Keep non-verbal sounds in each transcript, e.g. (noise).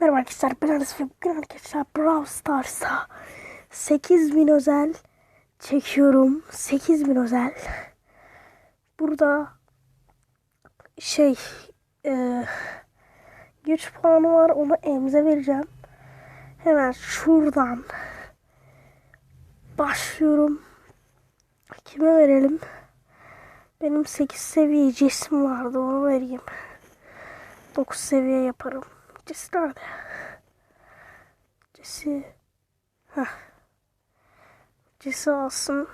Merhaba arkadaşlar ben Aras ve bugün arkadaşlar Brawl Stars'ta 8000 özel çekiyorum. 8000 özel. Burada şey e, güç puanı var onu emze vereceğim. Hemen şuradan başlıyorum. Kime verelim? Benim 8 seviye cisim vardı onu vereyim. 9 seviye yaparım. Cesi nerede? Cesi. Heh. Cesi alsın.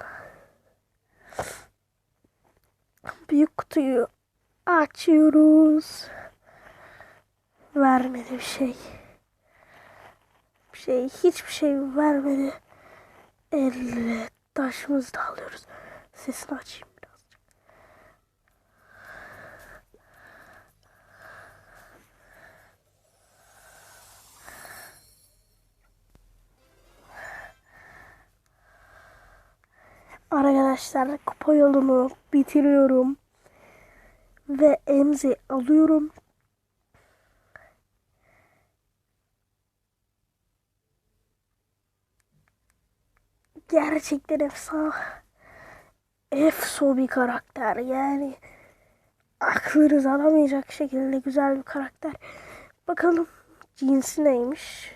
Büyük kutuyu açıyoruz. Vermedi bir şey. Bir şey, hiçbir şey vermedi. Elle taşımızı da alıyoruz. Sesini açayım Arkadaşlar kupa yolunu bitiriyorum. Ve emzi alıyorum. Gerçekten efsane. Efso bir karakter yani. Aklınız alamayacak şekilde güzel bir karakter. Bakalım cinsi neymiş?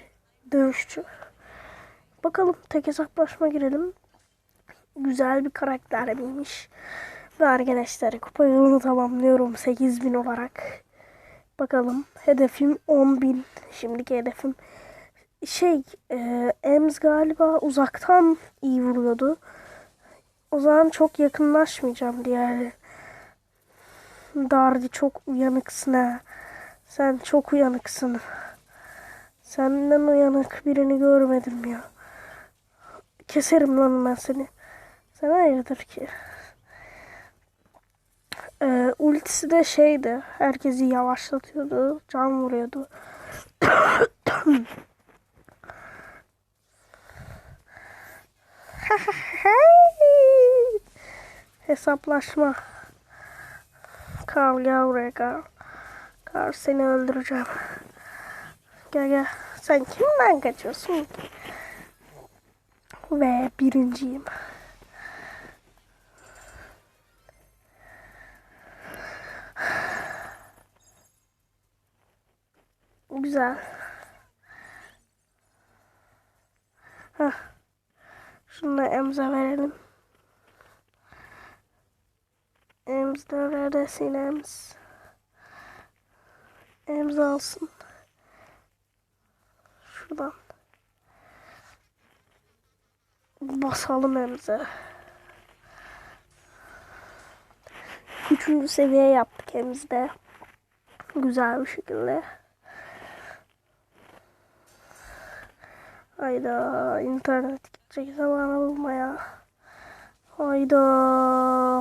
Dövüşçü. Bakalım tek hesaplaşma girelim güzel bir karakter miymiş. Ve arkadaşlar kupa yolunu tamamlıyorum 8000 olarak. Bakalım hedefim 10.000. Şimdiki hedefim şey e, Ems galiba uzaktan iyi vuruyordu. O zaman çok yakınlaşmayacağım diğer. Dardi çok uyanıksın ha. Sen çok uyanıksın. Senden uyanık birini görmedim ya. Keserim lan ben seni. Sen hayırdır ki? Ee, ultisi de şeydi. Herkesi yavaşlatıyordu. Can vuruyordu. (coughs) Hesaplaşma. Karl gel buraya Karl. Karl seni öldüreceğim. Gel gel. Sen kimden kaçıyorsun? Ve birinciyim. Güzel. Hah. Şunu da Emz'e verelim. Emz neredesin Emz? Emz alsın. Şuradan. Basalım Emz'e. Üçüncü seviye yaptık Emz'de. Güzel bir şekilde. Hayda internet gidecek zamanı bulmaya. Hayda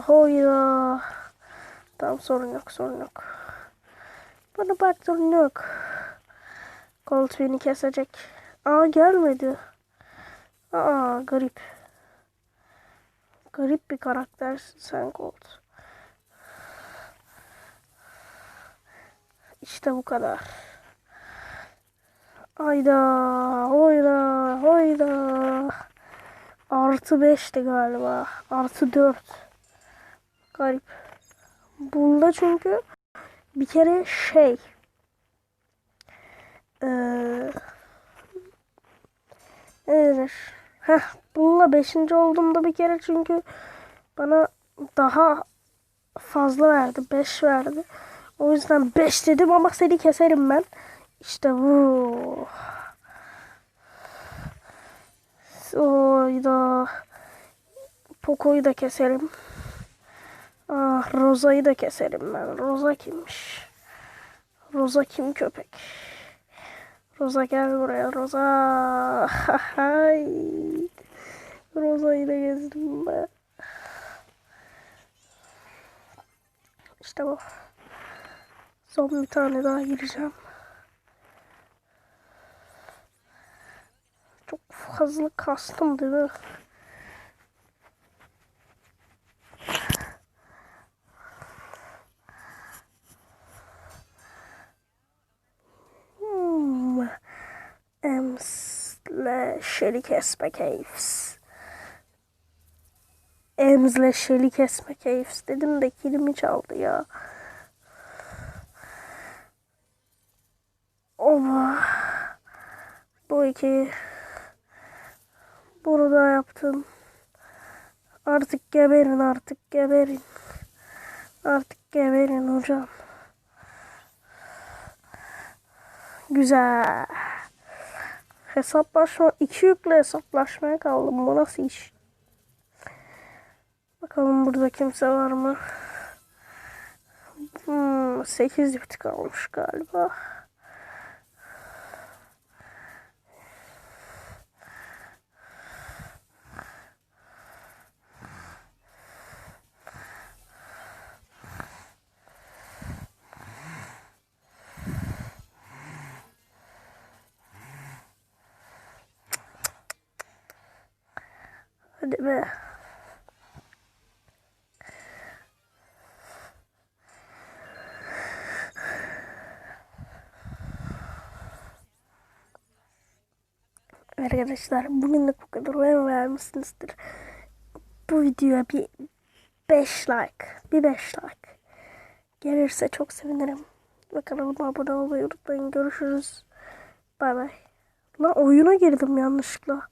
hayda. Tamam sorun yok sorun yok. Bana bak sorun yok. Beni kesecek. Aa gelmedi. Aa garip. Garip bir karaktersin sen Colt. İşte bu kadar. Hayda, hayda, hayda. Artı 5'ti galiba. Artı 4. Garip. Bunda çünkü bir kere şey. Ee, ne denir? Heh, bununla 5. olduğumda bir kere çünkü bana daha fazla verdi. 5 verdi. O yüzden 5 dedim ama seni keserim ben. İşte bu. Oyda. Poco'yu da keserim. Ah, Roza'yı da keserim ben. Roza kimmiş? Roza kim köpek? Roza gel buraya Roza. (laughs) Hay. Roza'yı da gezdim ben. İşte bu. Son bir tane daha gireceğim. Çok fazla kastım değil mi? Hmm. Şeli kesme Caves. Emzle şeli kesme Caves dedim de kilimi çaldı ya. Oba. Bu iki. Bunu da yaptım. Artık geberin artık geberin. Artık geberin hocam. Güzel. Hesaplaşma, iki yükle hesaplaşmaya kaldım. Bu nasıl iş? Bakalım burada kimse var mı? Hmm, 8 bit kalmış galiba. Hadi be. Arkadaşlar bugünlük bu kadar umarım beğenmişsinizdir. Bu videoya bir 5 like, bir 5 like gelirse çok sevinirim. Ve kanalıma abone olmayı unutmayın. Görüşürüz. Bay bay. Lan oyuna girdim yanlışlıkla.